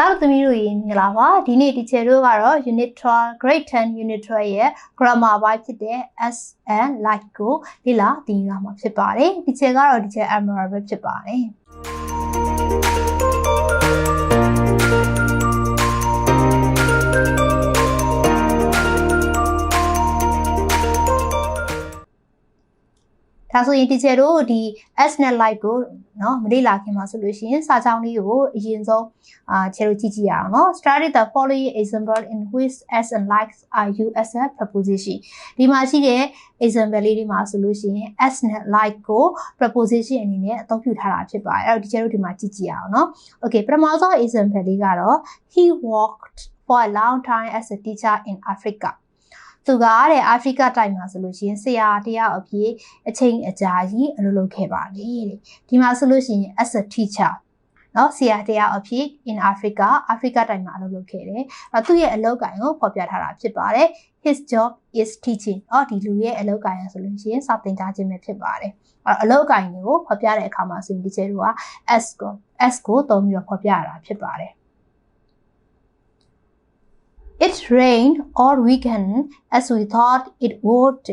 တာသမီးတို့ရေမင်္ဂလာပါဒီနေ့ teacher တို့ကတော့ unit 12 grade 10 unit 12ရဲ့ grammar ဘိုင်းဖြစ်တဲ့ s and like ကိုလေ့လာသင်ယူရမှာဖြစ်ပါတယ် teacher ကတော့ teacher Amara ပဲဖြစ်ပါတယ် ဒါဆိုရင် teacher တို့ဒီ s နဲ့ like ကိုเนาะမလေ့လာခင်မှာဆိုလို့ရှိရင်စာကြောင်းလေးကိုအရင်ဆုံးအာချေတို့ကြည့်ကြည့်ရအောင်เนาะ study the following example in which s and likes are used as a preposition ဒီမှာရှိတဲ့ example လေးတွေမှာဆိုလို့ရှိရင် s နဲ့ like ကို preposition အနေနဲ့အသုံးပြုထားတာဖြစ်ပါတယ်အဲ့တော့ teacher တို့ဒီမှာကြည့်ကြည့်ရအောင်เนาะ okay ပထမဆုံး example လေးကတော့ he worked for a long time as a teacher in Africa သူကတဲ့အာဖရိကတိုက်မှာဆိုလို့ရှိရင်ဆရာတယောက်အဖြစ်အချိန်အကြာကြီးအလုပ်လုပ်ခဲ့ပါတယ်တဲ့ဒီမှာဆိုလို့ရှိရင် as a teacher နော်ဆရာတယောက်အဖြစ် in Africa အာဖရိကတိုက်မှာအလုပ်လုပ်ခဲ့တယ်အဲသူ့ရဲ့အလုပ်ကိုင်ကိုဖော်ပြထားတာဖြစ်ပါတယ် his job is teaching အော်ဒီလူရဲ့အလုပ်ကိုင်ရဆိုလို့ရှိရင်စာသင်ကြားခြင်းပဲဖြစ်ပါတယ်အဲအလုပ်ကိုင်ကိုဖော်ပြတဲ့အခါမှာဆိုရင်ဒီကျဲတို့က s ကို s ကိုသုံးပြီးတော့ဖော်ပြရတာဖြစ်ပါတယ် It rained all weekend as we thought it would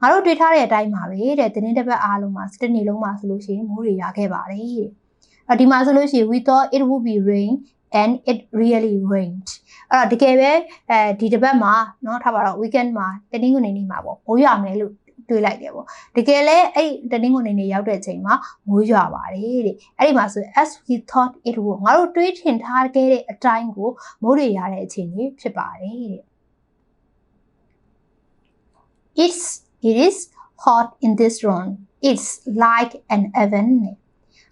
ငါတို့တွေ့ထားတဲ့အတိုင်းပါပဲတဲ့တင်းတစ်ပတ်အားလုံးမှာတစ်နေ့လုံးမှာဆိုလို့ရှိရင်မိုးတွေရွာခဲ့ပါတယ်တဲ့။အဲဒီမှာဆိုလို့ရှိရင် we thought it would be rain and it really rained အဲ့တော့တကယ်ပဲအဲဒီတစ်ပတ်မှာเนาะထားပါတော့ weekend မှာတင်းတင်းကိုနေနေမှာပေါ့မိုးရွာမယ်လို့ တွေးလိုက်တယ်ပေါ့တကယ်လဲအဲ့တနင်္ဂနွေနေ့ရောက်တဲ့အချိန်မှာမိုးရွာပါတယ်တဲ့အဲ့ဒီမှာဆို as we thought it would ငါတို့တွေးထင်ထားခဲ့တဲ့အတိုင်းကိုမိုးတွေရတဲ့အချိန်ကြီးဖြစ်ပါတယ်တဲ့ it's it is hot in this room it's like an oven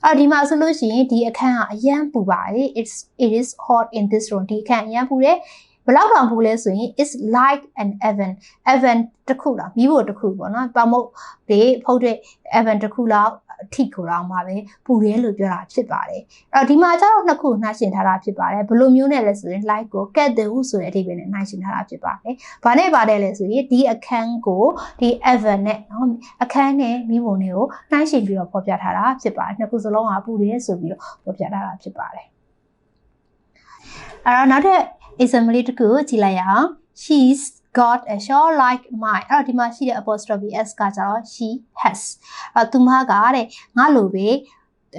အဲ့ဒီမှာဆိုလို့ရှိရင်ဒီအခန်းကအရန်ပူပါတယ် it's it is hot in this room ဒီအခန်းအရန်ပူတယ် ဘလောက်တောင်ပူလဲဆိုရင် is like an oven oven တစ်ခုလားမိဖို့တစ်ခုပေါ့နော်ပမုတ်တွေဖုတ်တဲ့ oven တစ်ခုလောက်အထိကိုတော့မှာပဲပူရဲလို့ပြောတာဖြစ်ပါတယ်အဲ့တော့ဒီမှာကျတော့နှစ်ခုနှိုင်းရှင်ထားတာဖြစ်ပါတယ်ဘယ်လိုမျိုးနဲ့လဲဆိုရင် like ကို get the who ဆိုတဲ့အဓိပ္ပာယ်နဲ့နှိုင်းရှင်ထားတာဖြစ်ပါတယ်ဘာနဲ့ပါတယ်လဲဆိုရင်ဒီအခန်းကိုဒီ oven နဲ့နော်အခန်းနဲ့မိဖို့တွေကိုနှိုင်းရှင်ပြီးတော့ဖော်ပြထားတာဖြစ်ပါတယ်နှစ်ခုစလုံးကပူရဲဆိုပြီးတော့ဖော်ပြထားတာဖြစ်ပါတယ်အဲ့တော့နောက်ထပ် example လေးတစ်ခုကြည့်လိုက်ရအောင် she's got a shawl like mine အဲ့တော့ဒီမှာရှိတဲ့ apostrophe s ကကြတော့ she has အဲ့သူမကတဲ့ငါလိုပဲ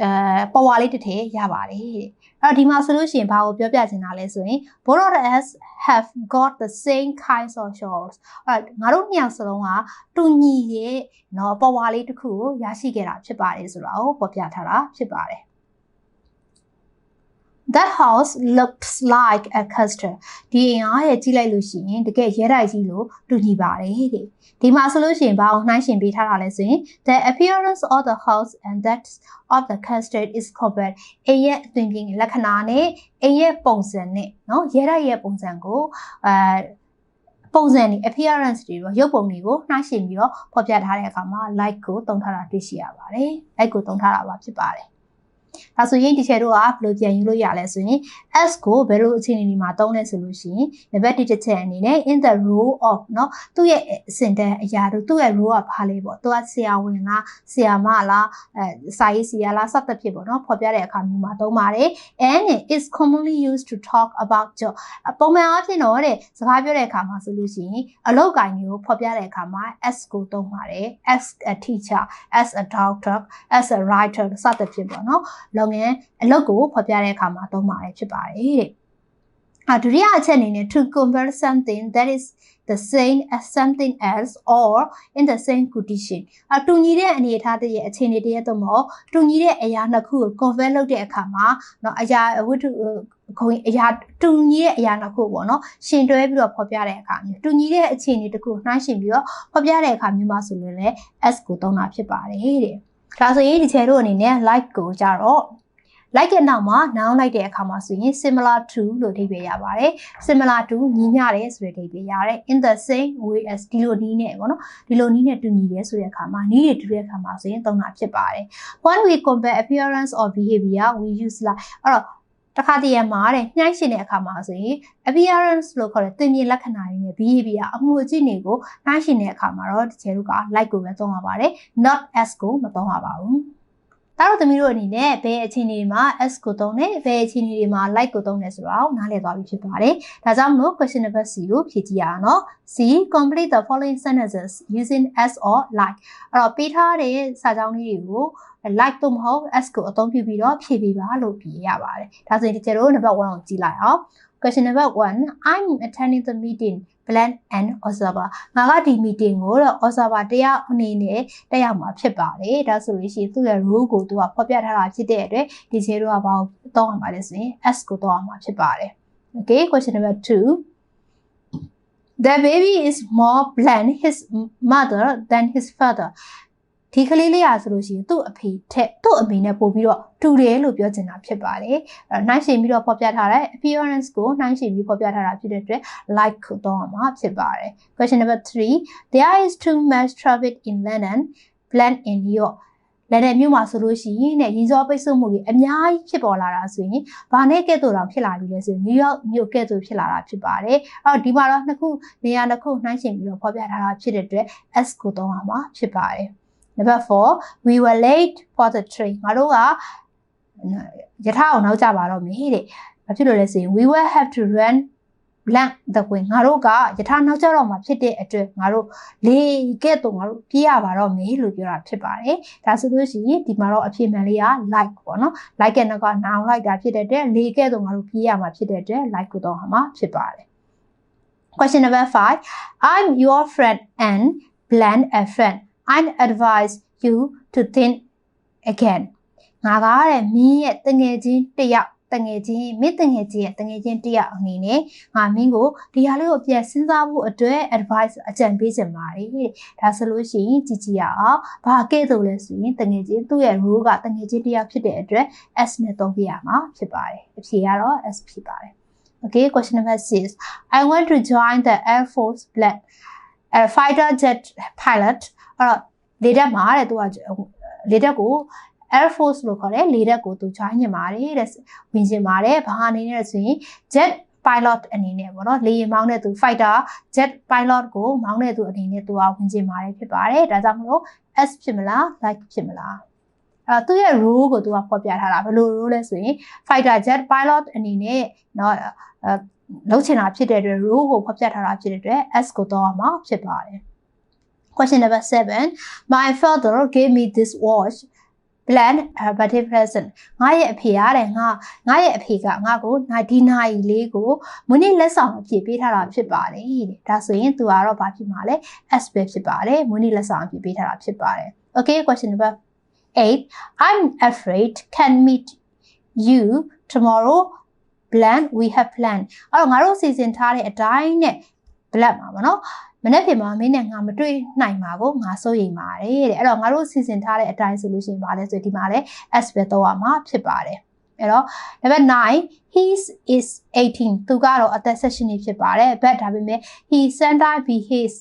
အဲပေါ်ဝါလေးတစ်ထည်ရပါတယ်တဲ့အဲ့တော့ဒီမှာဆိုလို့ရှိရင်ဘာကိုပြောပြချင်တာလဲဆိုရင် both of us have got the same kinds of shawls အဲ့ငါတို့နှစ်ယောက်စလုံးကတူညီရဲ့เนาะပေါ်ဝါလေးတစ်ခုကိုရရှိခဲ့တာဖြစ်ပါတယ်ဆိုတာကိုပေါ်ပြထားတာဖြစ်ပါတယ် that house looks like a castle ဒီအိမ်အားရဲ့ကြည့်လိုက်လို့ရှိရင်တကယ်ရဲတိုက်ကြီးလို့တူညီပါတယ်တဲ့ဒီမှာဆိုလို့ရှိရင်ဘာအောင်နှိုင်းရှင်ပေးထားတာလဲဆိုရင် the appearance of the house and that of the castle is compared အိမ်ရဲ့အသွင်ပြင်လက္ခဏာနဲ့အိမ်ရဲ့ပုံစံနဲ့เนาะရဲတိုက်ရဲ့ပုံစံကိုအဲပုံစံတွေ appearance တွေရောရုပ်ပုံတွေကိုနှိုင်းယှဉ်ပြီးတော့ဖော်ပြထားတဲ့အခါမှာ like ကိုသုံးထားတာတွေ့ရှိရပါတယ် like ကိုသုံးထားတာပါဖြစ်ပါတယ် ဒါဆိုရင်ဒီချေတို့ကဘယ်လိုပြန်ယူလို့ရလဲဆိုရင် s ကိုဘယ်လိုအခြေအနေဒီမှာသုံးလဲဆိုလို့ရှိရင်နံပါတ်1တစ်ချက်အနေနဲ့ in the role of เนาะသူ့ရဲ့အစင်တန်းအရာတို့သူ့ရဲ့ role ကဘာလဲပေါ့သူကဆရာဝန်လားဆရာမလားအဲစာရေးဆရာလားစသဖြင့်ပေါ့เนาะဖော်ပြတဲ့အခါမျိုးမှာသုံးပါတယ် and is commonly used to talk about job ပုံမှန်အားဖြင့်တော့တဲ့စကားပြောတဲ့အခါမှာဆိုလို့ရှိရင်အလုပ်ကိုင်မျိုးဖော်ပြတဲ့အခါမှာ s ကိုသုံးပါတယ် as a teacher as a doctor as a writer စသဖြင့်ပေါ့เนาะ လုပ်ငန်းအလုပ်ကိုဖော်ပြတဲ့အခါမှာသုံးပါတယ်ဖြစ်ပါတယ်တဲ့။အဒုတိယအချက်အနေနဲ့ to compare something that is the same as something else or in the same condition အတူညီတဲ့အနေအထားတည်းရဲ့အခြေအနေတည်းရဲ့သို့မဟုတ်တူညီတဲ့အရာနှစ်ခုကို compare လုပ်တဲ့အခါမှာเนาะအရာဝတ္ထုခုံအရာတူညီတဲ့အရာနှစ်ခုပေါ့နော်ရှင်တွဲပြီးတော့ဖော်ပြတဲ့အခါမျိုးတူညီတဲ့အခြေအနေတစ်ခုနှိုင်းရှင်ပြီးတော့ဖော်ပြတဲ့အခါမျိုးမှာဆိုလို့လည်း s ကိုသုံးတာဖြစ်ပါတယ်တဲ့ ဒါဆိုရင်ဒီချေတို့အနေနဲ့ like ကိုကြတော့ like ရဲ့နောက်မှာ noun လိုက်တဲ့အခါမှာဆိုရင် similar to လို့အဓိပ္ပာယ်ရပါတယ် similar to ညီမျှတယ်ဆိုတဲ့အဓိပ္ပာယ်ရတယ် in the same way as ဒီလိုနည်းနဲ့ပေါ့နော်ဒီလိုနည်းနဲ့တူညီတယ်ဆိုတဲ့အခါမှာနည်းတွေတူတဲ့အခါမှာဆိုရင်သုံးတာဖြစ်ပါတယ် when we compare appearance or behavior we use like အဲ့တော့ တခါတည်းရမှာတဲ့ညှိုင်းရှင်တဲ့အခါမှာဆိုရင် appearance လို့ခေါ်တဲ့သင်မြင်လက္ခဏာတွေနဲ့ behavior အမှုအကျင့်တွေကိုနှိုင်းရှင်တဲ့အခါမှာတော့တကယ်လို့က like ကိုပဲသုံးရပါတယ် not as ကိုမသုံးရပါဘူး တားတို့သမီးတို့အနေနဲ့ဘယ်အခြေအနေတွေမှာ s ကိုသုံးတယ်ဘယ်အခြေအနေတွေမှာ like ကိုသုံးတယ်ဆိုတော့နားလည်သွားပြီဖြစ်ပါတယ်။ဒါကြောင့်မလို့ question number C ကိုဖြည့်ကြည့်ရအောင်နော်။ C complete the following sentences using s or like အဲ့တော့ပေးထားတဲ့စာကြောင်းလေးတွေကို like တို့မဟုတ် s ကိုအသုံးပြုပြီးတော့ဖြည့်ပေးပါလို့ပြရပါတယ်။ဒါဆိုရင်ဒီကျတော့ number 1ကိုကြည့်လိုက်အောင်။ Question number 1 I'm attending the meeting plan and observer ငါကဒီ meeting ကိုတော့ observer တရားအနေနဲ့တက်ရောက်မှာဖြစ်ပါတယ်ဒါဆိုလို့ရှိရင်သူ့ရဲ့ role ကိုသူကဖော်ပြထားတာဖြစ်တဲ့အတွက်ဒီခြေတို့ကဘာကိုတောင်းရမှာလဲဆိုရင် s ကိုတောင်းရမှာဖြစ်ပါတယ် okay question number 2 The baby is more bland his mother than his father ဒီကလေးလေးอ่ะဆိုလို့ရှိရင်သူ့အဖေထက်သူ့အမေနဲ့ပို့ပြီးတော့တူတယ်လို့ပြောချင်တာဖြစ်ပါတယ်အဲနှိုင်းယှဉ်ပြီးတော့ဖော်ပြထားတဲ့ appearance ကိုနှိုင်းယှဉ်ပြီးဖော်ပြထားတာဖြစ်တဲ့အတွက် like ကိုတော့မှာဖြစ်ပါတယ် question number 3 there is too much traffic in London plan in New York လန်ဒန်မြို့မှာဆိုလို့ရှိရင်တဲ့ရင်ကြောပိတ်ဆို့မှုတွေအများကြီးဖြစ်ပေါ်လာတာဆိုရင်ဘာနဲ့ကဲ့သို့တောင်ဖြစ်လာပြီလဲဆိုရင်နယူးယောက်မြို့ကဲ့သို့ဖြစ်လာတာဖြစ်ပါတယ်။အဲ့တော့ဒီမှာတော့နှစ်ခုနေရာတစ်ခုနှိုင်းယှဉ်ပြီးတော့ဖော်ပြထားတာဖြစ်တဲ့အတွက် S ကိုသုံးရမှာဖြစ်ပါတယ်။ number 4 we were late for the train ငါတို့ကယထာအောင်နောက်ကြပါတော့မေတဲ့ဘာဖြစ်လို့လဲဆိုရင် we will have to run blank the way ငါတို့ကယထာနောက်ကြတော့မှာဖြစ်တဲ့အတွက်ငါတို့လေကဲ့သို့ငါတို့ပြေးရပါတော့မေလို့ပြောတာဖြစ်ပါတယ်ဒါဆိုလို့ရှိရင်ဒီမှာတော့အဖြစ်မှန်လေးက like ပေါ့နော် like ရဲ့နောက်က noun like တာဖြစ်တဲ့အတွက်လေကဲ့သို့ငါတို့ပြေးရမှာဖြစ်တဲ့အတွက် like ကိုတော့ဟာမှာဖြစ်ပါတယ် Question number 5 I'm your friend and plan a friend I advise you to think again ငါကတဲ့မင်းရဲ့တငယ်ချင်းတယောက်တငယ်ချင်းမိတငယ်ချင်းရဲ့တငယ်ချင်းတယောက်အနေနဲ့ငါမင်းကိုဒီဟာလေးကိုပြန်စဉ်းစားဖို့အတွက် advice အကြံပေးချင်ပါတယ်တဲ့ဒါဆိုလို့ရှိရင်ကြည့်ကြည့်ရအောင်ဘာကဲ့သို့လဲဆိုရင်တငယ်ချင်းသူ့ရဲ့ role ကတငယ်ချင်းတယောက်ဖြစ်တဲ့အတွက် S နဲ့သုံးပြရမှာဖြစ်ပါတယ်အဖြေကတော့ S ဖြစ်ပါတယ် Okay question number 6 I want to join the Air Force Black a fighter jet pilot အဲ့တော့လေတက်မှာတဲ့သူကလေတက်ကို Air Force လို့ခေါ်တယ်လေတက်ကိုသူ join ညင်ပါတယ်တဲ့ဝင်ကျင်ပါတယ်ဘာအနေနဲ့ဆိုရင် jet pilot အနေနဲ့ပေါ့နော်လေယာဉ်မောင်းတဲ့သူ fighter jet pilot ကိုမောင်းတဲ့သူအနေနဲ့သူကဝင်ကျင်ပါတယ်ဖြစ်ပါတယ်ဒါကြောင့်မလို့ S ဖြစ်မလား like ဖြစ်မလားအဲသူ့ရဲ့ role ကိုသူကဖော်ပြထားတာဘယ်လို role လဲဆိုရင် fighter jet pilot အနေနဲ့เนาะ အဲလုံးချင်တာဖြစ်တဲ့အတွက် role ကိုဖော်ပြထားတာဖြစ်တဲ့အတွက် S ကိုတော့မှာဖြစ်ပါတယ် Question number 7 My father gave me this watch plan a birthday present ငါရဲ့အဖေရတယ်ငါငါရဲ့အဖေကငါကိုဒီနိုင်လေးကိုမွေးနေ့လက်ဆောင်အဖြစ်ပေးထားတာဖြစ်ပါတယ်တဲ့ဒါဆိုရင်သူကတော့ဘာဖြစ်မှာလဲ S ပဲဖြစ်ပါတယ်မွေးနေ့လက်ဆောင်အဖြစ်ပေးထားတာဖြစ်ပါတယ် Okay question number 8 I'm afraid can meet you tomorrow plan we have plan အဲ့တော့ငါတို့စီစဉ်ထားတဲ့အတိုင်းနဲ့ black မှာပေါ့နော်မနေ့ပြင်မှာမင်းနဲ့ငါမတွေ့နိုင်ပါဘူးငါစိုးရိမ်ပါတယ်တဲ့အဲ့တော့ငါတို့စီစဉ်ထားတဲ့အတိုင်းဆိုလို့ရှိရင်ဗာလဲဆိုဒီမှာလဲ S ပဲတော့ရမှာဖြစ်ပါတယ်အဲ့တော့ number 9 he is 18သူကတော့အသက်16နှစ်ဖြစ်ပါတယ် but ဒါပေမဲ့ he sometimes behaves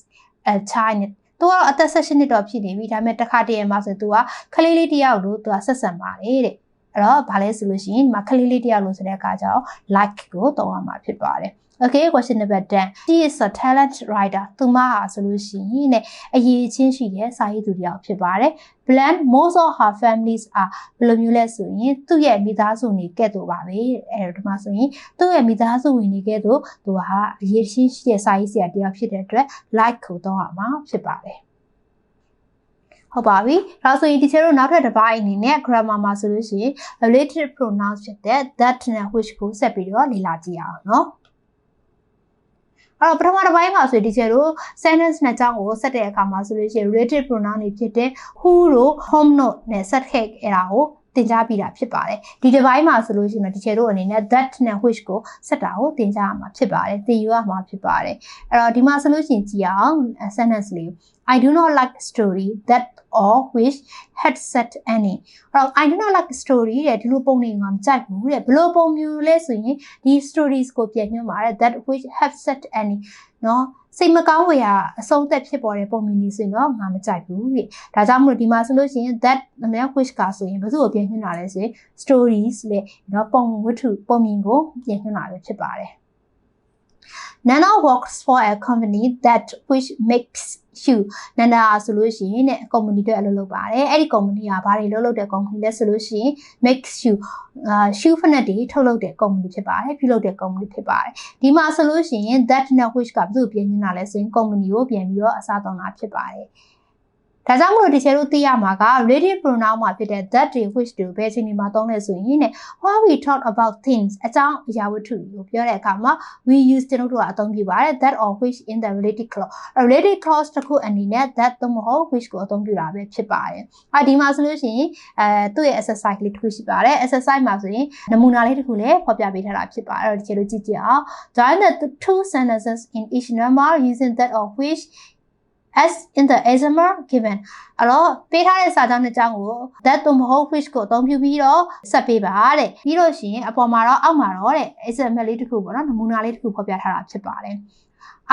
a child သူကတော့အသက်16နှစ်တော့ဖြစ်နေပြီဒါပေမဲ့တစ်ခါတည်းမှာဆိုသူကခလေးလေးတယောက်လို့သူကဆက်ဆံပါတယ်တဲ့ အဲ့တော့ဗာလဲဆိုလို့ရှိရင်ဒီမှာခလေးလေးတယောက်လို့ဆိုတဲ့အခါကျတော့ like ကိုတောင်းရမှာဖြစ်ပါတယ် Okay question number 10 She is a talent writer သူမဟာဆိုလို့ရှိရင်တဲ့အရေးချင်းရှိတဲ့စာရေးသူတယောက်ဖြစ်ပါတယ် Blend most of her families are ဘယ်လိုမျိုးလဲဆိုရင်သူ့ရဲ့မိသားစုဝင်ကဲ့သို့ပါပဲအဲ့တော့ဒီမှာဆိုရင်သူ့ရဲ့မိသားစုဝင်တွေကဲ့သို့သူဟာအရေးချင်းရှိတဲ့စာရေးဆရာတယောက်ဖြစ်တဲ့အတွက် like ကိုတော့ရမှာဖြစ်ပါတယ် ဟုတ်ပါပြီ။ဒါဆိုရင်ဒီချေတို့နောက်ထပ်တစ်ပိုင်းအနေနဲ့ grammar မှာဆိုလို့ရှိရင် related pronouns ဖြစ်တဲ့ that နဲ့ which ကိုဆက်ပြီးတော့လေ့လာကြည့်အောင်နော်။အဲ့တော့ပထမတစ်ပိုင်းမှာဆိုဒီကျတို့ sentence နဲ့အကြောင်းကိုဆက်တဲ့အခါမှာဆိုလို့ရှိရင် relative pronoun တွေဖြစ်တဲ့ who တို့ home တို့နဲ့ဆက်ခဲ့အဲ့ဒါကို သင်ကြားပြီးတာဖြစ်ပါတယ်ဒီဒီဘိုင်းမှာဆိုလို့ရှိရင်ဒီချေတို့အနေနဲ့ that နဲ့ which ကိုဆက်တာကိုသင်ကြားရမှာဖြစ်ပါတယ်သင်ယူရမှာဖြစ်ပါတယ်အဲ့တော့ဒီမှာဆိုလို့ရှိရင်ကြည့်အောင် sentence လေး I do not like story that or which had set any အဲ့တော့ I do not like story တဲ့ဒီလိုပုံတွေငါမကြိုက်ဘူးတဲ့ဘယ်လိုပုံမျိုးလဲဆိုရင်ဒီ stories ကိုပြန်ညွှန်းပါတယ် that which have set any เนาะ စိတ်မကောင်းဝေရာအဆုံးသက်ဖြစ်ပေါ်တဲ့ပုံမြင်နေဆိုရင်တော့ငါမကြိုက်ဘူးတဲ့ဒါကြောင့်မလို့ဒီမှာဆိုလို့ရှိရင် that အများ which ကဆိုရင်ဘယ်သူ့ကိုပြန်ညွှန်းတာလဲဆိုရင် stories လေเนาะပုံဝတ္ထုပုံမြင်ကိုပြန်ညွှန်းတာပဲဖြစ်ပါတယ် Nana works for a company that which makes shoe နန္ဒာဆိုလို့ရှိရင်တဲ့ company တွေအလုပ်လုပ်ပါတယ်အဲ့ဒီ company ကဘာတွေလုပ်လုပ်တဲ့ company လဲဆိုလို့ရှိရင် make shoe အာ shoe ဖက်နက်တွေထုတ်လုပ်တဲ့ company ဖြစ်ပါတယ်ပြုလုပ်တဲ့ company ဖြစ်ပါတယ်ဒီမှာဆိုလို့ရှိရင် that net which ကဘယ်သူပြင်နေတာလဲဆိုရင် company ကိုပြန်ပြီးတော့အစားသုံးတာဖြစ်ပါတယ် ဒါကြောင့်မလို့ဒီချေတို့သိရမှာက relative pronoun မှာဖြစ်တဲ့ that တွေ which တွေဘယ်ချိန်ဒီမှာသုံးလဲဆိုရင်တဲ့ while we talk about things အကြောင်းအရာဝတ္ထုကိုပြောတဲ့အခါမှာ we use ကျွန်တော်တို့ကအသုံးပြုပါတယ် that or which in the related clause related clause တစ်ခုအနေနဲ့ that သို့မဟုတ် which ကိုအသုံးပြုတာပဲဖြစ်ပါတယ်။အဲဒီမှာဆိုလို့ရှိရင်အဲသူ့ရဲ့ exercise လေးတစ်ခုရှိပါတယ်။ exercise မှာဆိုရင်နမူနာလေးတစ်ခုလည်းဖော်ပြပေးထားတာဖြစ်ပါတယ်။အဲ့တော့ဒီချေတို့ကြည့်ကြည့်အောင် join the two sentences in each number using that or which as in the example given အဲ့တော့ပေးထားတဲ့စာကြောင်းနှစ်ကြောင်းကို that သို့မဟုတ် which ကိုအသုံးပြုပြီးတော့ဆက်ပေးပါတဲ့ပြီးလို့ရှိရင်အပေါ်မှာတော့အောက်မှာတော့တဲ့ example လေးတစ်ခုပေါ့နော်နမူနာလေးတစ်ခုဖော်ပြထားတာဖြစ်ပါတယ်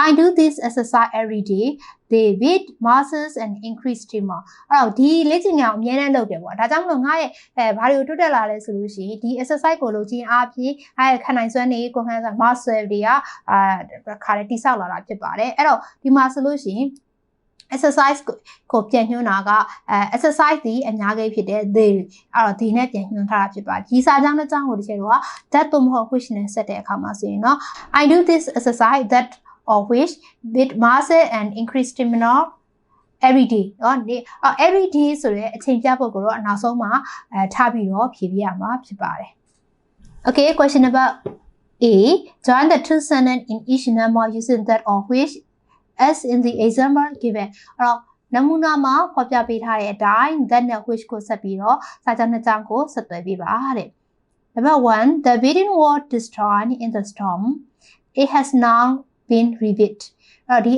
I do this exercise every day they build muscles and increase stamina အဲ့တော့ဒီလေ့ကျင့်ခန်းကိုအများနဲ့လုပ်တယ်ပေါ့ဒါကြောင့်မလို့ငါရဲ့အဲဘာတွေကိုတိုးတက်လာလဲဆိုလို့ရှိရင်ဒီ exercise ကိုလုပ်ခြင်းအပြင်ငါရဲ့ခံနိုင်စွမ်းတွေကိုခံစား muscle တွေကအာခါလေးတိဆောက်လာတာဖြစ်ပါတယ်အဲ့တော့ဒီမှာဆိုလို့ရှိရင် exercise ကိုပြန်ညွှန်းတာကအဲ exercise ဒီအများကြီးဖြစ်တဲ့ they အဲ့တော့ they နဲ့ပြန်ညွှန်းထားတာဖြစ်ပါတယ်ဒီစာကြောင်းတစ်ကြောင်းကိုတစ်ချက်တော့ that သို့မဟုတ် which နဲ့ဆက်တဲ့အခါမှာဆိုရင်เนาะ I do this exercise that or which with muscle and increase stamina every day เนาะဒီ every day ဆိုရဲအချိန်ပြဖို့ကိုတော့နောက်ဆုံးမှာအဲထားပြီးတော့ဖြည့်ပြရမှာဖြစ်ပါတယ် Okay question number A join the two sentence in each number using that or which as in the example given အဲ့တော့နမူနာမှာဖော်ပြပေးထားတဲ့အတိုင်း that နဲ့ which ကိုဆက်ပြီးတော့စာကြောင်းနှစ်ကြောင်းကိုဆက်သွယ်ပေးပါတဲ့ Number 1 the building was destroyed in the storm it has now been rebuilt အဲ့တော့ဒီ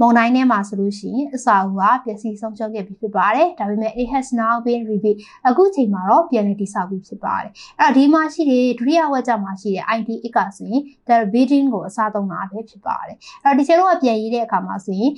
မုံတိုင်းထဲမှာဆိုလို့ရှိရင်အစာအုပ်ကပျက်စီးဆုံးရှုံးခဲ့ပြီဖြစ်ပါတယ်ဒါပေမဲ့ it has now been rebuilt အခုချိန်မှာတော့ပြန်လည်တည်ဆောက်ပြီးဖြစ်ပါတယ်အဲ့တော့ဒီမှာရှိတဲ့ဒုတိယဝက်ကြမှာရှိတဲ့ ID အကဆိုရင် the building ကိုအစားသုံးတာပဲဖြစ်ပါတယ်အဲ့တော့ဒီချက်တော့ပြန်ရေးတဲ့အခါမှာဆိုရင်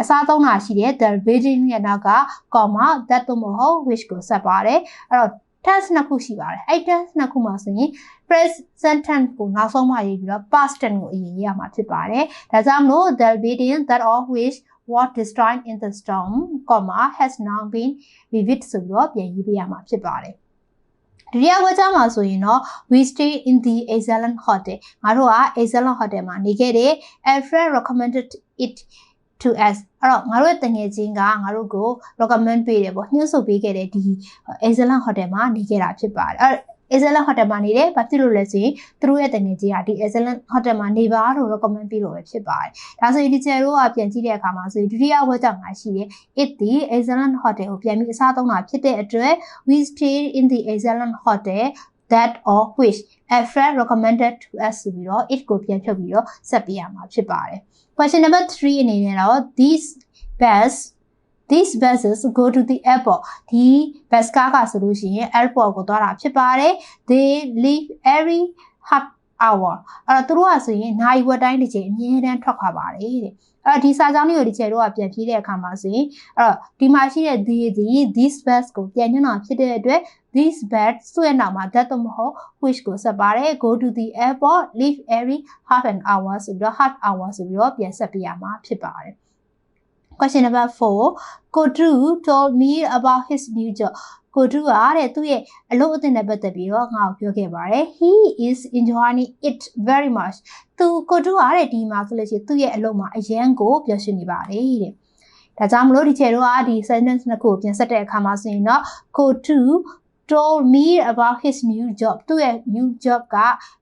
အစားသုံးတာရှိတဲ့ the building ရဲ့နောက်က comma that တို့မဟုတ် which ကိုဆက်ပါတယ်အဲ့တော့ tense နှစ်ခုရှိပါတယ်အဲ့ tense နှစ်ခုမှာဆိုရင် present tense ကိုနောက်ဆုံးမှရေးပြီးတော့ past tense ကိုအရင်ရေးရမှာဖြစ်ပါတယ်ဒါကြောင့်မို့ the building that of which was destroyed in the storm, comma has now been rebuilt ဆိုပြီးတော့ပြန်ရေးပေးရမှာဖြစ်ပါတယ်ဒုတိယဝါကျမှာဆိုရင်တော့ we stay in the excellent hotel ငါတို့က excellent hotel မှာနေခဲ့တယ် Alfred recommended it to us အဲ့တော့ငါတို့ရဲ့တငယ်ချင်းကငါတို့ကို recommend ပေးတယ်ပေါ့ညှို့ဆိုပေးခဲ့တဲ့ဒီ excellent hotel မှာနေခဲ့တာဖြစ်ပါတယ်အဲ့ excellent hotel မှာနေတယ်ဘာဖြစ်လို့လဲဆိုရင်သူတို့ရဲ့တငယ်ချင်းကဒီ excellent hotel မှာနေပါလို့ recommend ပေးလို့ပဲဖြစ်ပါတယ်ဒါဆိုရင်ဒီကျယ်တို့ကပြန်ကြည့်တဲ့အခါမှာဆိုရင်ဒုတိယဝက်ကြောင့်ငါရှိတယ် it the excellent hotel ကိုပြန်ပြီးအစားသုံးတာဖြစ်တဲ့အတွက် we stay in the excellent hotel that or which a friend recommended to us ဆိုပြီးတော့ it ကိုပြန်ဖြုတ်ပြီးတော့ဆက်ပြရမှာဖြစ်ပါတယ် question number 3အနေနဲ့တော့ these bus these buses go to the airport ဒီ bus ကားကဆိုလို့ရှိရင် airport ကိုသွားတာဖြစ်ပါတယ် they leave every half hour အဲ့တော့သူတို့ကဆိုရင်နိုင်ဝက်တိုင်းတစ်ချိန်အမြဲတမ်းထွက်ခွာပါတယ်တဲ့ အဲ့တော့ဒီစာကြောင်းလေးကိုဒီချေတော့ပြန်ပြေးတဲ့အခါမှာဆိုရင်အဲ့တော့ဒီမှာရှိတဲ့ the ဒီ this bus ကိုပြန်ညွှန်းတာဖြစ်တဲ့အတွက် this bus ဆိုရဲ့နောက်မှာ that တော့မဟုတ် which ကိုဆက်ပါတယ် go to the airport leave every half an hour ဆိုပြီးတော့ half hour ဆိုပြီးတော့ပြန်ဆက်ပြရမှာဖြစ်ပါတယ် Question number 4 Kodru told me about his new job ကိုဒူကတဲ့သူ့ရဲ့အလုပ်အသင်နဲ့ပတ်သက်ပြီးတော့ငါ့ကိုပြောခဲ့ပါတယ် he is enjoying it very much သူကိုဒူကတဲ့ဒီမှာဆိုလို့ရှိရင်သူ့ရဲ့အလုပ်မှာအရန်ကိုပျော်ရွှင်နေပါတယ်တဲ့ဒါကြောင့်မလို့ဒီချေတော့ဒီ sentence နှစ်ခုကိုပြန်ဆက်တဲ့အခါမှာဆိုရင်တော့ကိုဒူ told me about his new job သူ့ရဲ့ new job က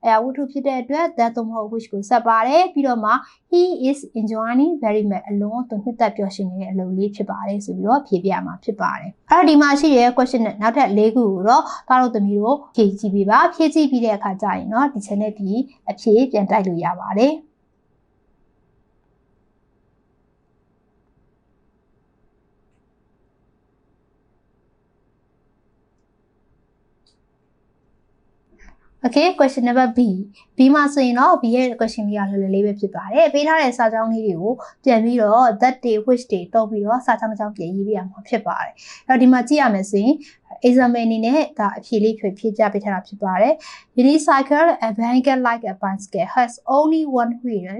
အဝတ္ထုဖြစ်တဲ့အတွက် that သို့မဟုတ် which ကိုဆက်ပါတယ်ပြီးတော့မှ he is enjoying very much အလုံးသူနှစ်သက်ပျော်ရွှင်နေတဲ့အလုပ်လေးဖြစ်ပါတယ်ဆိုပြီးတော့ဖြေပြမှာဖြစ်ပါတယ်အဲ့တော့ဒီမှာရှိတဲ့ question နဲ့နောက်ထပ်၄ခုကိုတော့သားတို့သမီးတို့ဖြေကြည့်ပေးပါဖြေကြည့်ပြီးတဲ့အခါကျရင်เนาะဒီ channel ပြီးအဖြေပြန်တိုက်လို့ရပါတယ် Okay question number B B မှာဆိုရင်တော့ B ရဲ့ question လေးကလွယ်လွယ်လေးပဲဖြစ်ပါတယ်ပေးထားတဲ့စာကြောင်းလေးတွေကိုပြန်ပြီးတော့ that day which day တော့ပြီးတော့စာကြောင်းတစ်ကြောင်းပြန်ရေးပြရမှာဖြစ်ပါတယ်အဲ့တော့ဒီမှာကြည့်ရမယ်ဆိုရင် exam အနေနဲ့ဒါအဖြေလေးဖြေဖြေကြပေးထားတာဖြစ်ပါတယ် unicycle a vehicle like a bicycle has only one wheel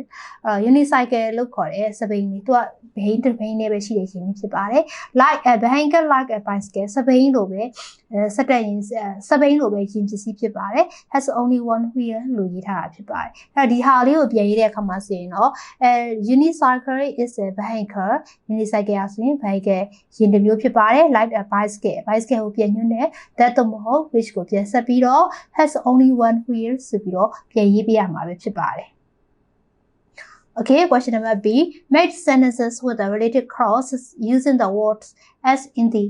အဲ unicycle လို့ခေါ်တယ်စပိန်လေးသူကဘိန်းတစ်ဘိန်းနဲ့ပဲရှိတဲ့ရှင်ဖြစ်ပါတယ် like a vehicle like a bicycle စပိန်လိုပဲအဲစက်တက်ရင်စပိန်လိုပဲရင်ပစ္စည်းဖြစ်ပါတယ် has only one wheel လို့ရေးထားတာဖြစ်ပါတယ်အဲဒီဟာလေးကိုပြန်ရေးတဲ့အခါမှာဆိုရင်တော့အဲ unicycle is a vehicle unicycle ဆိုရင် vehicle ရင်တစ်မျိုးဖြစ်ပါတယ် like a bicycle bicycle ကိုပြန်ညွှန်းတယ် that တော့မဟုတ် which ကိုပြန်ဆက်ပြီးတော့ has only one wheel ဆိုပြီးတော့ပြန်ရေးပေးရမှာပဲဖြစ်ပါတယ် Okay, question number B. Make sentences with the related clauses using the words as in the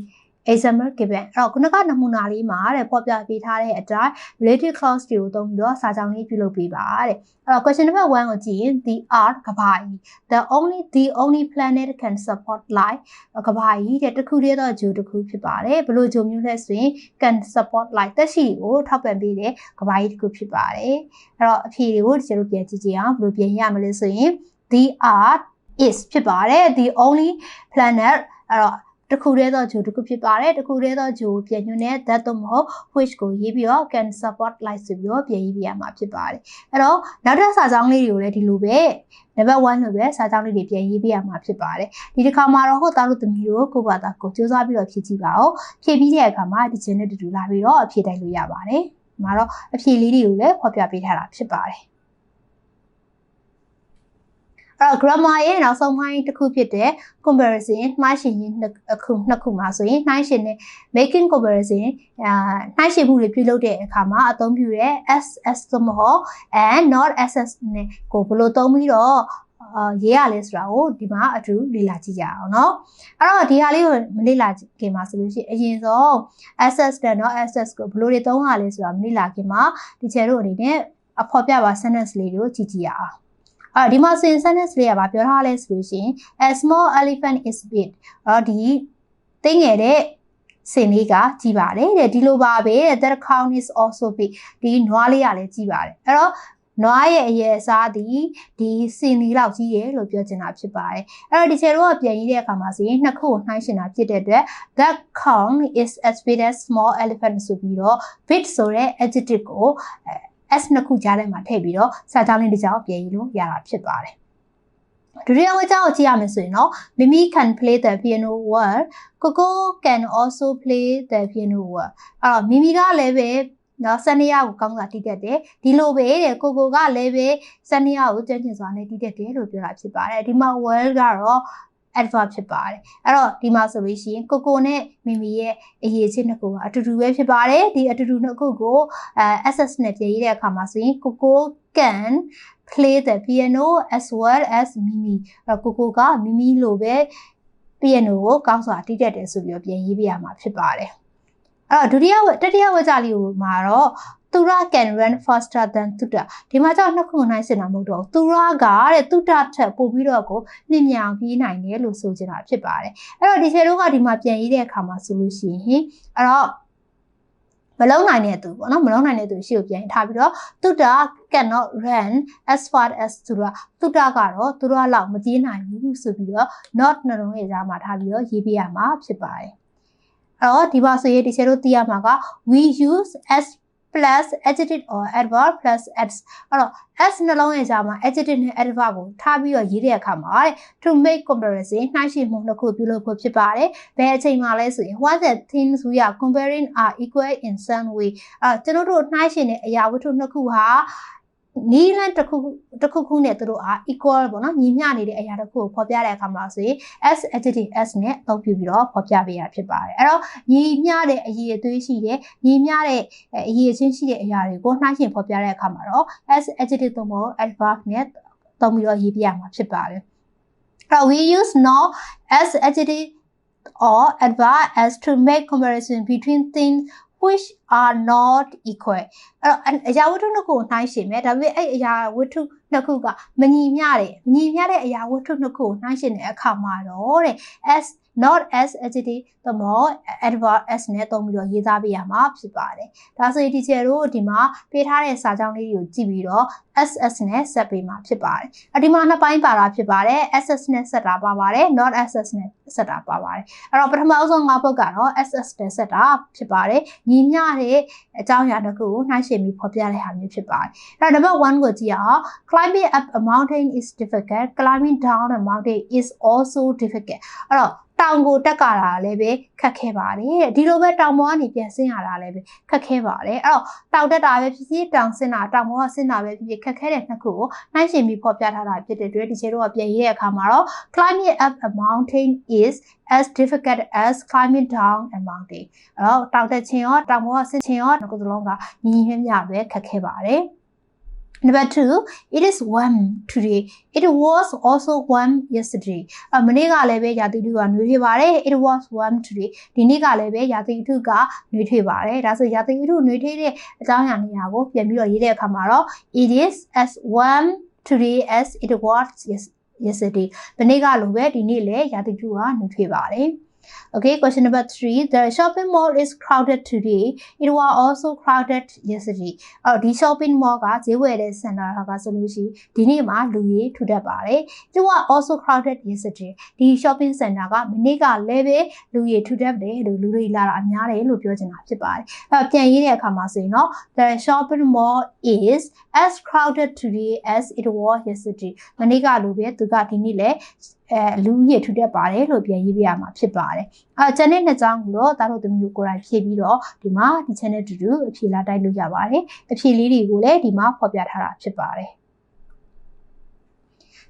example given အဲ့တော့ခုနကနမူနာလေးမှာတဲ့ပေါ်ပြပေးထားတဲ့အတိုင်း related clause တွေကိုသုံးပြီးတော့စာကြောင်းလေးပြုလုပ်ပေးပါတဲ့အဲ့တော့ question number 1ကိုကြည့်ရင် the earth ကဘာကြီး the only the only planet can support life ကဘာကြီးတဲ့တစ်ခုတည်းသောဂျိုတစ်ခုဖြစ်ပါတယ်ဘလို့ဂျိုမျိုးလဲဆိုရင် can support life သက်ရှိကိုထောက်ပံ့ပေးတဲ့ကဘာကြီးတစ်ခုဖြစ်ပါတယ်အဲ့တော့အဖြေတွေကိုဒီကျတို့ပြန်ကြည့်ကြအောင်ဘလို့ပြန်ရမလဲဆိုရင် the earth is ဖြစ်ပါတယ် the only planet အဲ့တော့ တခုတည်းသောဂျိုတခုဖြစ်ပါတယ်တခုတည်းသောဂျိုပြန်ညွှန်းတဲ့ that တော့မဟုတ် which ကိုရေးပြီးတော့ can support like ဆိုပြီးတော့ပြန်ရေးပြရမှာဖြစ်ပါတယ်အဲ့တော့နောက်ထပ်စာကြောင်းလေးတွေကိုလည်းဒီလိုပဲ number 1လို့ပဲစာကြောင်းလေးတွေပြန်ရေးပြရမှာဖြစ်ပါတယ်ဒီတစ်ခါမှာတော့ဟုတ်သားလို့သမီးတို့ကိုပါတာကိုစူးစမ်းပြီးတော့ဖြည့်ကြည့်ပါဦးဖြည့်ပြီးတဲ့အခါမှာဒီချင်းနဲ့တူတူလာပြီးတော့အဖြေတိုက်လို့ရပါတယ်ဒီမှာတော့အဖြေလေးတွေကိုလည်းဖော်ပြပေးထားတာဖြစ်ပါတယ်အဲ့ တော့ grammar ရဲ့နောက်ဆုံးပိုင်းတစ်ခုဖြစ်တဲ့ comparison နှိုင်းယှဉ်ခြင်းအခုနှစ်ခုမှာဆိုရင်နှိုင်းယှဉ်တဲ့ making comparison အာနှိုင်းယှဉ်မှုတွေပြုလုပ်တဲ့အခါမှာအသုံးပြုတဲ့ s s သို့မဟုတ် and not ss နဲ့ကိုဘယ်လိုသုံးပြီးတော့အာရေးရလဲဆိုတာကိုဒီမှာအတူလေ့လာကြည့်ကြအောင်เนาะအဲ့တော့ဒီဟာလေးကိုမလေ့လာခင်မှာဆိုလို့ရှိရင်အရင်ဆုံး ss နဲ့ not ss ကိုဘယ်လိုတွေသုံးရလဲဆိုတာမလေ့လာခင်မှာဒီချေတို့အနေနဲ့အဖော်ပြပါ sentence လေးတွေကိုကြည့်ကြည့်ရအောင် အဲ့ဒီမှာဆိုရင် sentence လေးကဘာပြောထားလဲဆိုလို့ရှိရင် a small elephant is big အဲ့တော့ဒီသိငယ်တဲ့စင်လေးကကြီးပါတယ်တဲ့ဒီလိုပါပဲတဲ့ that cow is also big ဒီနွားလေးကလည်းကြီးပါတယ်အဲ့တော့နွားရဲ့အရဲ့အစားသည်ဒီစင်လီလောက်ကြီးတယ်လို့ပြောချင်တာဖြစ်ပါတယ်အဲ့တော့ဒီချေတော့ပြန်ရေးတဲ့အခါမှာဆိုရင်နှစ်ခုကိုနှိုင်းရှင်တာဖြစ်တဲ့အတွက် that cow is as big as small elephant ဆိုပြီးတော့ big ဆိုတဲ့ adjective ကို S နှစ်ခုကြားထဲမှာထည့်ပြီးတော့စာကြောင်းလေးတစ်ကြောင်းပြင်လို့ရတာဖြစ်ပါတယ်ဒုတိယဝါကျကိုကြည့်ရမယ်ဆိုရင်တော့မိမိ can play the piano well Coco can also play the piano well အဲ့တော့မိမိကလည်းပဲနော်စနေရကိုကောင်းစွာတီးတတ်တယ်ဒီလိုပဲတဲ့ကိုကိုကလည်းပဲစနေရကိုကျွမ်းကျင်စွာနဲ့တီးတတ်တယ်လို့ပြောတာဖြစ်ပါတယ်ဒီမှာ well ကတော့ adverb ဖြစ်ပါတယ်အဲ့တော့ဒီမှာဆိုလို့ရှိရင်ကိုကိုနဲ့မိမိရဲ့အရေးချင်းနှစ်ခုကအတူတူပဲဖြစ်ပါတယ်ဒီအတူတူနှစ်ခုကိုအဲ access နဲ့ပြရေးတဲ့အခါမှာဆိုရင်ကိုကို can play the piano as well as mimi အဲ့တော့ကိုကိုကမိမိလိုပဲ piano ကိုကောင်းစွာတီးတတ်တယ်ဆိုပြီးတော့ပြန်ရေးပြရမှာဖြစ်ပါတယ်အဲ့တော့ဒုတိယတတိယဝကြလေးကိုမှာတော့ သူရ can run faster than သူတဒီမှာကြောင့်နှစ်ခုနိုင်စင်တာမဟုတ်တော့သူရကတဲ့သူတထက်ပို့ပြီးတော့ကိုမြင့်မြောင်ပြီးနိုင်တယ်လို့ဆိုချင်တာဖြစ်ပါတယ်အဲ့တော့ဒီချေတို့ကဒီမှာပြန်ရေးတဲ့အခါမှာဆိုလို့ရှိရင်အဲ့တော့မလုံးနိုင်တဲ့သူပေါ့နော်မလုံးနိုင်တဲ့သူရှေ့ကိုပြန်ထားပြီးတော့သူတာ cannot run as far as သူကသူတာကတော့သူတို့လောက်မပြေးနိုင်ဘူးဆိုပြီးတော့ not နှလုံးရဲ့ကြားမှာထားပြီးတော့ရေးပေးရမှာဖြစ်ပါတယ်အဲ့တော့ဒီပါဆိုရင်ဒီချေတို့သိရမှာက we use as plus adjective or adverb plus s အဲ့တော့ s နှလုံးရဲ့ကြားမှာ adjective နဲ့ adverb ကိုထားပြီးတော့ရေးတဲ့အခါမှာတဲ့ to make comparison နှိုင်းယှဉ်မှုနှစ်ခုပြုလုပ်ဖို့ဖြစ်ပါတယ်။ဘယ်အချိန်မှာလဲဆိုရင် what the things we are comparing are equal in some way အဲ့ကျွန်တော်တို့နှိုင်းယှဉ်တဲ့အရာဝတ္ထုနှစ်ခုဟာ နီးလန်းတစ်ခုတစ်ခုခုနဲ့သူတို့အား equal ပေါ့နော်ညီမျှနေတဲ့အရာတစ်ခုကိုဖော်ပြတဲ့အခါမှာဆိုရင် s adjective s နဲ့အသုံးပြုပြီးတော့ဖော်ပြပေးရဖြစ်ပါတယ်အဲ့တော့ညီမျှတဲ့အရေးအသွေးရှိတဲ့ညီမျှတဲ့အရေးအချင်းရှိတဲ့အရာတွေကိုနှိုင်းယှဉ်ဖော်ပြတဲ့အခါမှာတော့ s adjective သုံးဖို့ adverb နဲ့သုံးပြီးတော့ရေးပြရမှာဖြစ်ပါတယ်အဲ့တော့ we use now as adjective or adverb as to make comparison between things which are not equal အဲ့တော့အရာဝတ္ထုနှစ်ခုကိုနှိုင်းယှဉ်မယ်ဒါပေမဲ့အဲ့အရာဝတ္ထုနှစ်ခုကမညီမျှတယ်မညီမျှတဲ့အရာဝတ္ထုနှစ်ခုကိုနှိုင်းယှဉ်တဲ့အခါမှာတော့တဲ့ s not as adjective သို့မဟုတ် adverb s နဲ့သုံးပြီးတော့ရေးသားပေးရမှာဖြစ်ပါတယ်ဒါဆိုရင်ဒီချေတို့ဒီမှာပေးထားတဲ့စာကြောင်းလေးတွေကိုကြည့်ပြီးတော့ ss နဲ့ဆက်ပေးမှာဖြစ်ပါတယ်အဒီမှာနှစ်ပိုင်းပါတာဖြစ်ပါတယ် ss နဲ့ဆက်တာပါပါတယ် not ss နဲ့ဆက်တာပါပါတယ်အဲ့တော့ပထမဆုံးငါးပုတ်ကတော့ ss နဲ့ဆက်တာဖြစ်ပါတယ်ညီမျှတဲ့အကြောင်းအရာတစ်ခုကိုနှိုင်းယှဉ်ပြီးဖော်ပြတဲ့ဟာမျိုးဖြစ်ပါတယ်အဲ့တော့ number 1ကိုကြည့်အောင် climbing up a mountain is difficult climbing down a mountain is also difficult အဲ့တော့ တောင်ကိုတက်ကြတာလည်းပဲခက်ခဲပါတယ်ဒီလိုပဲတောင်ပေါ်ကနေပြန်ဆင်းရတာလည်းပဲခက်ခဲပါတယ်အဲ့တော့တောင်တက်တာပဲဖြစ်ဖြစ်တောင်ဆင်းတာတောင်ပေါ်ကဆင်းတာပဲဖြစ်ဖြစ်ခက်ခဲတဲ့နှစ်ခုကိုနှိုင်းယှဉ်ပြီးဖော်ပြထားတာဖြစ်တဲ့အတွက်ဒီခြေတော့ပြန်ရေးတဲ့အခါမှာတော့ climbing up a mountain is as difficult as climbing down a mountain အဲ့တော့တောင်တက်ခြင်းရောတောင်ပေါ်ကဆင်းခြင်းရောနှစ်ခုစလုံးကညီညီမျှမျှပဲခက်ခဲပါတယ် Number 2 it is warm today it was also warm yesterday အမနေ့ကလည်းပဲရာသီဥတုကနှွေးထွေးပါတယ် it was warm today ဒီနေ့ကလည်းပဲရာသီဥတုကနှွေးထွေးပါတယ်ဒါဆိုရာသီဥတုနှွေးထွေးတဲ့အကြောင်းအရာနေရာကိုပြန်ပြီးတော့ရေးတဲ့အခါမှာတော့ it is as warm today as it was yesterday ဒီနေ့ကလိုပဲဒီနေ့လည်းရာသီဥတုကနှွေးထွေးပါတယ် Okay, question number three. The shopping mall is crowded today. It was also crowded yesterday. အော်ဒီ shopping mall ကဈေးဝယ်တဲ့ center ကဆိုလို့ရှိရင်ဒီနေ့မှာလူကြီးထူထပ်ပါတယ်။ It was also crowded yesterday. ဒီ shopping center ကမနေ့ကလည်းပဲလူကြီးထူထပ်တယ်လို့လူတွေလာတာအများတယ်လို့ပြောချင်တာဖြစ်ပါတယ်။အဲ့ပြန်ရေးတဲ့အခါမှာဆိုရင်တော့ the shopping mall is as crowded today as it was yesterday. မနေ့ကလိုပဲသူကဒီနေ့လည်း အဲလူကြီးထူတက်ပါတယ်လို့ပြန်ရေးပြရမှာဖြစ်ပါတယ်။အဲကျန်တဲ့နှစ်ကြောင်းကိုတော့သားတို့သမီးတို့ကိုယ်တိုင်ဖြည့်ပြီးတော့ဒီမှာဒီ channel တူတူအဖြေလာတိုက်လို့ရပါတယ်။အဖြေလေးတွေကိုလည်းဒီမှာဖော်ပြထားတာဖြစ်ပါတယ်။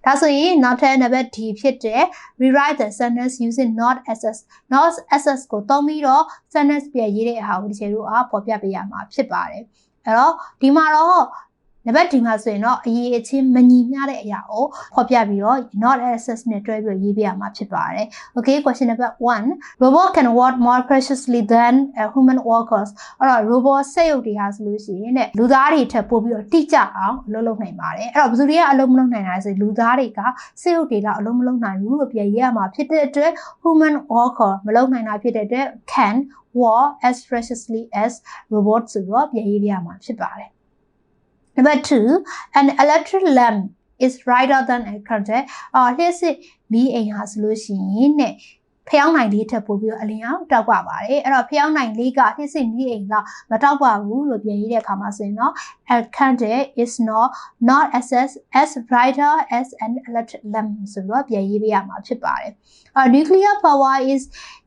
ဒါဆိုရင်နောက်ထပ်နံပါတ် D ဖြစ်တဲ့ rewrite the sentence using not ss not ss ကိုသုံးပြီးတော့ sentence ပြန်ရေးတဲ့အဟာကိုဒီချေတို့အားဖော်ပြပေးရမှာဖြစ်ပါတယ်အဲ့တော့ဒီမှာတော့ နံပါတ်ဒီမှာဆိုရင်တော့အရေးအချင်းမညီမျှတဲ့အရာကိုဖော်ပြပြီးတော့ not access နဲ့တွဲပြီးရေးပြရမှာဖြစ်ပါတယ်။ Okay question number 1 robot can work more preciously than a human workers အဲ့တော့ robot စက်ရုပ်တွေဟာဆိုလို့ရှိရင်တဲ့လူသားတွေထက်ပိုပြီးတော့တိကျအောင်အလုပ်လုပ်နိုင်ပါတယ်။အဲ့တော့ဘယ်သူတွေကအလုပ်မလုပ်နိုင်တာလဲဆိုလူသားတွေကစက်ရုပ်တွေလောက်အလုပ်မလုပ်နိုင်ဘူးလို့ပြန်ရေးရမှာဖြစ်တဲ့အတွက် human worker မလုပ်နိုင်တာဖြစ်တဲ့အတွက် can work as preciously as robots ဆိုတော့ပြန်ရေးပြရမှာဖြစ်ပါတယ်။ Number two, an electric lamp is brighter than a candle. အော်လျှက်စစ်မီးအိမ်ဟာဆိုလို့ရှိရင်တဲ့ဖျောင်းနိုင်လေးထပ်ပို့ပြီးအလင်းအောင်တောက်ပါပါတယ်အဲ့တော့ဖျောင်းနိုင်လေးကလျှက်စစ်မီးအိမ်လောက်မတောက်ပါဘူးလို့ပြန်ရေးတဲ့အခါမှာဆိုရင်တော့ a candle is not not as as brighter as an electric lamp ဆိုတော့ပြန်ရေးပေးရမှာဖြစ်ပါတယ်အော် nuclear power is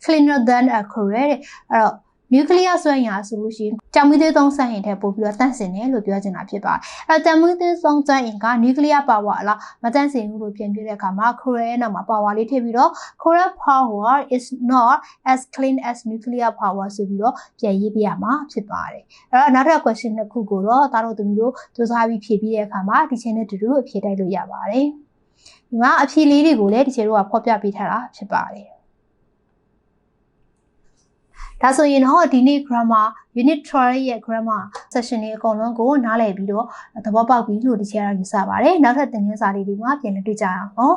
cleaner than a coal တဲ့အဲ့တော့ နျူကလ িয়ার စွမ်းရည်ဆိုလို့ရှိရင်တံမွေးသေးသုံးစွမ်းအင်ထက်ပိုပြီးတော့တန့်စင်တယ်လို့ပြောချင်တာဖြစ်ပါတယ်။အဲတံမွေးသေးသုံးစွမ်းအင်ကနျူကလ িয়ার ပါဝါအလားမတန့်စင်ဘူးလို့ပြန်ပြတဲ့အခါမှာ Korea ရဲ့နောက်မှာပါဝါလေးထည့်ပြီးတော့ Korea power is not as clean as nuclear power ဆိုပြီးတော့ပြန်ရေးပြရမှာဖြစ်ပါတယ်။အဲ့တော့နောက်ထပ် question တစ်ခုကိုတော့သားတို့သမီးတို့စူးစမ်းပြီးဖြေပြီးတဲ့အခါမှာဒီချင်းနဲ့တူတူအဖြေတိုက်လို့ရပါတယ်။ဒီမှာအဖြေလေးတွေကိုလည်းဒီချင်းတို့ကဖော်ပြပေးထားတာဖြစ်ပါတယ် ဒါဆိုရင်တော့ဒီနေ့ grammar unit 12ရဲ့ grammar session တွေအကုန်လုံးကိုနားလည်ပြီးတော့သဘောပေါက်ပြီလို့ဒီချက်ရယူဆပါတယ်နောက်ထပ်သင်ခန်းစာလေးတွေမှာပြန်လည်တွေ့ကြအောင်နော်